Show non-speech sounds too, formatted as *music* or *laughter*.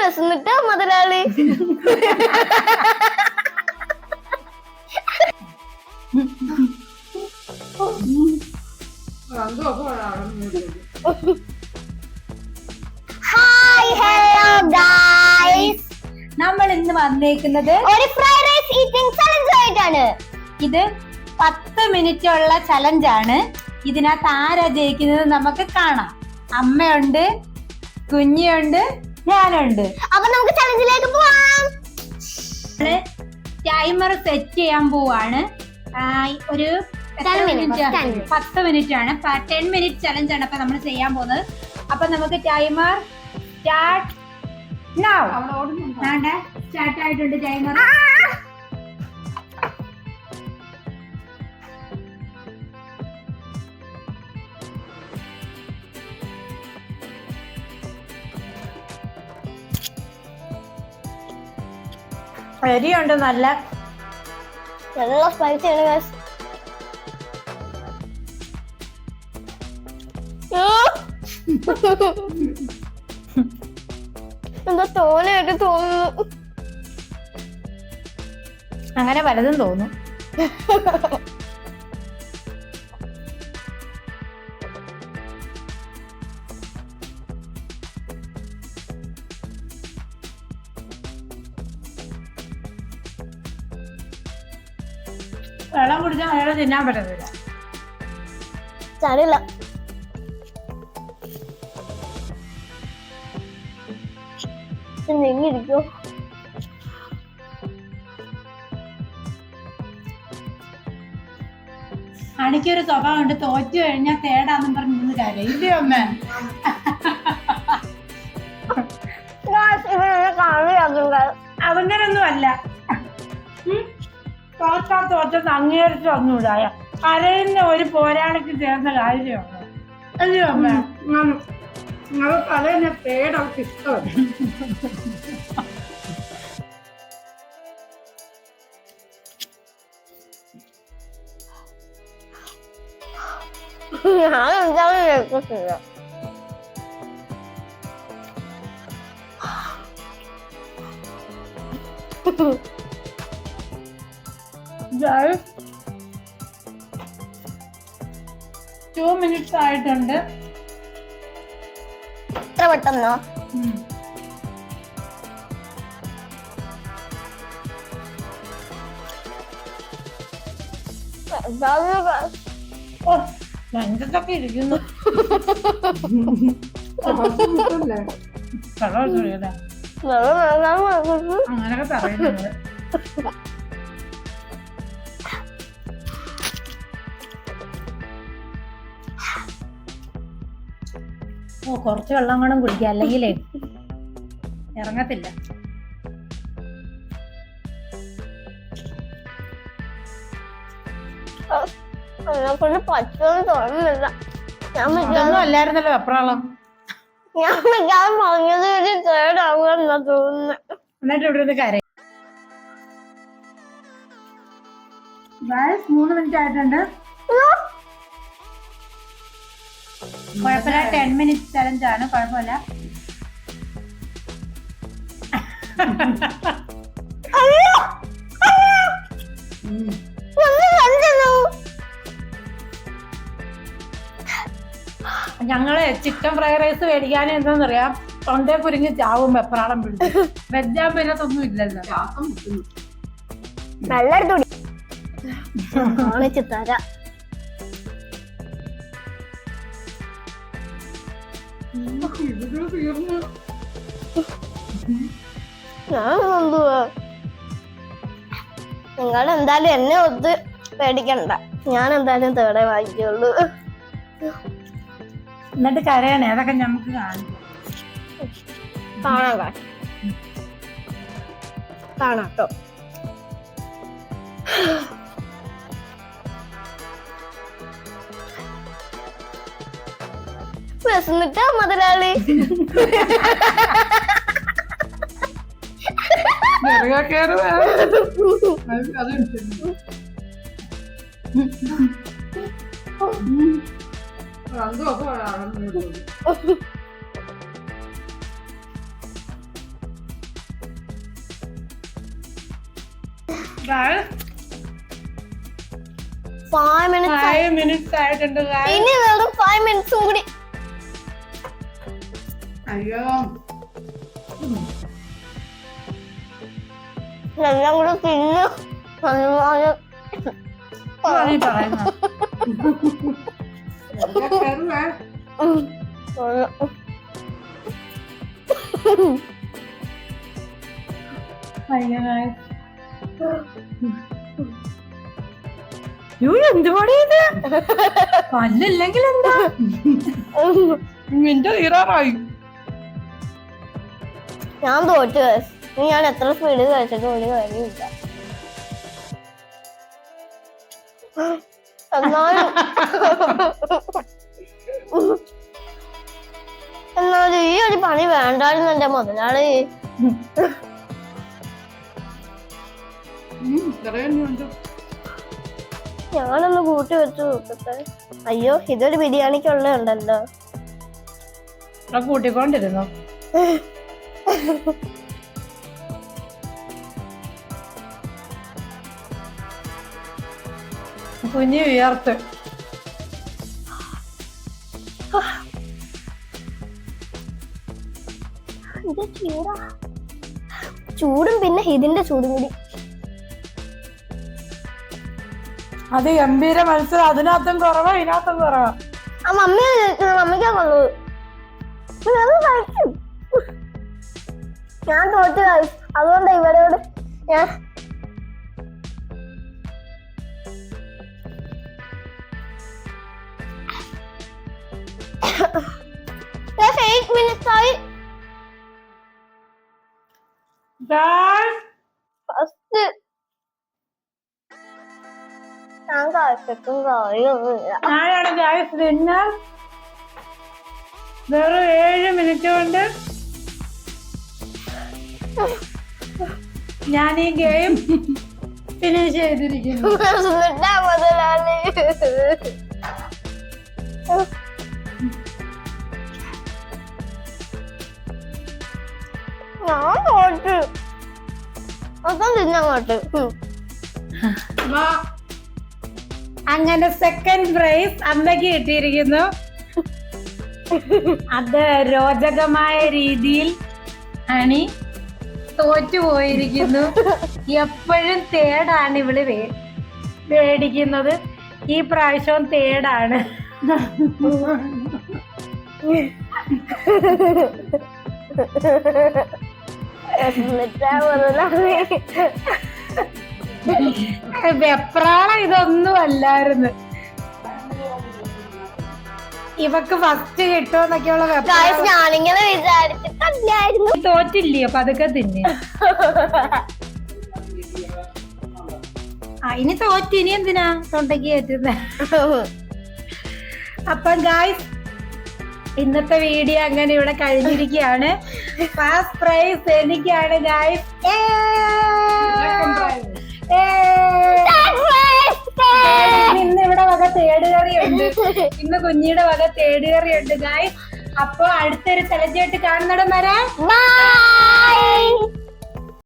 വിശന്നിട്ടാ മുതലാളി hi hello guys നമ്മൾ ഇന്ന് വന്നേക്കുന്നത് ഒരു ഫ്രൈഡ് റൈസ് ഈറ്റിംഗ് ചലഞ്ച് ആയിട്ടാണ്. ഇത് പത്ത് മിനിറ്റ് ഉള്ള ചലഞ്ച് ആണ്. ഇതിനകത്ത് ആരാ ജയിക്കുന്നത് നമുക്ക് കാണാം. അമ്മയുണ്ട് കുഞ്ഞിയുണ്ട് ഞാനുണ്ട്. അപ്പൊ നമുക്ക് ചലഞ്ചിലേക്ക് പോവാം. ടൈമർ സെറ്റ് ചെയ്യാൻ പോവാണ്. ഒരു. പത്ത് മിനിറ്റ്. ആണ്? Ten minute. ചലഞ്ച് ആണ് അപ്പൊ നമ്മൾ ചെയ്യാൻ പോകുന്നത്. അപ്പൊ നമുക്ക് ടൈമർ സ്റ്റാർട്ട് നൗ സ്റ്റാർട്ട് ആയിട്ടുണ്ട് ടൈമർ അരിയുണ്ട് നല്ല. നല്ല സ്പൈസി ആണ് ഗൈസ് എന്താ തോനായിട്ട് തോന്നുന്നു. അങ്ങനെ പലതും തോന്നും. *laughs* വെള്ളം കുടിച്ചാൽ അയാളെ തിന്നാൻ പറ്റത്തില്ല. ചാടില്ല നെങ്ങിരിക്കോ അണിക്കൊരു സ്വഭാവമുണ്ട് തോറ്റു കഴിഞ്ഞാൽ തേടാന്നും പറഞ്ഞ് നിന്ന് കരയില്ലേ അമ്മ? ഇവനെ കളിയാക്കും അതങ്ങനൊന്നും അല്ല? തോറ്റാ തോറ്റത് അംഗീകരിച്ച് വന്നുകൂടായ കരയുന്ന ഒരു പോരാളിക്ക് ചേർന്ന കാര്യമാണ് അല്ലയോ അമ്മ. അവർക്ക് ഇഷ്ടമല്ല ഞാൻ എന്തായാലും കേൾക്കത്തില്ല ടു മിനിറ്റ്സ് ആയിട്ടുണ്ട്. എത്ര പെട്ടെന്നോ. എന്തായാലും ഇരിക്കുന്നു. വെള്ളം ഒഴിച്ചൊഴിയല്ലേ? ഓ കുറച്ച് വെള്ളം വേണം കുടിക്കുക അല്ലെങ്കിലേ ഇറങ്ങത്തില്ല. ഞാൻ അല്ലായിരുന്നല്ലോ വെപ്രാളം. പറഞ്ഞത് ഒരു എന്നിട്ട് ഇവിടെ നിന്ന് കരയും. മൂന്ന് മിനിറ്റ് ആയിട്ടുണ്ട്. കുഴപ്പമില്ല. ടെൻ മിനിറ്റ് ചലഞ്ച് ആണ് കുഴപ്പമില്ല. ഞങ്ങൾ ചിക്കൻ ഫ്രൈഡ് റൈസ് മേടിക്കാൻ എന്താന്നറിയാം? തൊണ്ടേ പുരിഞ്ഞ് ചാവും വെപ്രാളം പിടിച്ചു. വെജാൻ പിന്നത്തൊന്നും ഇല്ലല്ലോ. നല്ല തുണി. കാണിച്ചു തരാം. ഞാൻ നിങ്ങൾ എന്തായാലും എന്നെ ഒത്ത് പേടിക്കണ്ട. ഞാൻ എന്തായാലും തേടെ വാങ്ങിക്കുള്ളൂ എന്നിട്ട് കരയണേ അതൊക്കെ നമുക്ക് കാണിക്കും കാണാം കാണാം. കാണാട്ടോ വിശന്നിട്ടാ മുതലാളി. ഫൈവ് മിനിറ്റ്സ് ഫൈവ് മിനിറ്റ്സ് ആയിട്ടുണ്ട് ഇനി വെറും ഫൈവ് മിനിറ്റ്സും കൂടി അയ്യോ എല്ലാം കൂടെ തിന്നു. കൊള്ളാം. എന്തുപാടി ഇത് പല്ലില്ലെങ്കിൽ എന്താ. *laughs* നിന്റെ തീരാറായി ഞാൻ തോറ്റു. ഇനി ഞാൻ എത്ര സ്പീഡ് കഴിച്ചിട്ട് ഒരു കാര്യമില്ല എന്നാലും എന്നാലും ഈ ഒരു പണി വേണ്ടായിരുന്നു എന്റെ മുതലാളി. ഞാനൊന്ന് കൂട്ടി വെച്ചു നോക്കട്ടെ. അയ്യോ ഇതൊരു ബിരിയാണിക്കുള്ള ഉണ്ടല്ലോ കൂട്ടിക്കൊണ്ടിരുന്നു? *laughs* കുഞ്ഞു ഉയർത്ത് ഇത് ചൂടാ. ചൂടും പിന്നെ ഇതിന്റെ ചൂടും കൂടി. അത് ഗംഭീര മത്സരം. അതിനകത്തും കുറവാ ഇതിനകത്തും കുറവാ. ആ മമ്മി മമ്മിക്കാ കൊള്ളു. ഞാൻ തോറ്റു ഗൈസ് അതുകൊണ്ട് ഇവരോട് ഞാൻ ആയി ഫസ്റ്റ് കാര്യമൊന്നുമില്ല ഞാനാണ് ഗായ്സ് വിന്നർ വെറും ഏഴ് മിനിറ്റ് കൊണ്ട് ഞാൻ ഈ ഗെയിം ഫിനിഷ് ചെയ്തിരിക്കുന്നു ഞാൻ മൊത്തം തിന്നങ്ങോട്ട്. അങ്ങനെ സെക്കൻഡ് പ്രൈസ് അമ്മയ്ക്ക് കിട്ടിയിരിക്കുന്നു. അത് രോചകമായ രീതിയിൽ അണി തോറ്റു പോയിരിക്കുന്നു എപ്പോഴും തേടാണ് ഇവൾ മേടിക്കുന്നത് ഈ പ്രാവശ്യവും തേടാണ്. വെപ്രാളം ഇതൊന്നും അല്ലായിരുന്നു ഇവക്ക് ഫസ്റ്റ് കിട്ടുമെന്നൊക്കെയുള്ള ഗായ്സ് ഞാനിങ്ങനെ വിചാരിച്ചിട്ടില്ലായിരുന്നു തോറ്റില്ലേ അപ്പൊ അതൊക്കെ തിന്നെ. ആ ഇനി തോറ്റ് ഇനി എന്തിനാ തൊണ്ടയ്ക്ക് കയറ്റുന്ന? അപ്പൊ ഗായ്സ് ഇന്നത്തെ വീഡിയോ അങ്ങനെ ഇവിടെ കഴിഞ്ഞിരിക്കുകയാണ്. ഫസ്റ്റ് പ്രൈസ് എനിക്കാണ് ഗായ്സ് ഇന്ന് തേടുകറി ഉണ്ട് *laughs* ഇന്ന് കുഞ്ഞിയുടെ വക തേടുകറി ഉണ്ട് ഗായ് അപ്പൊ അടുത്തൊരു ചലഞ്ചായിട്ട് കാണുന്നിടം വരെ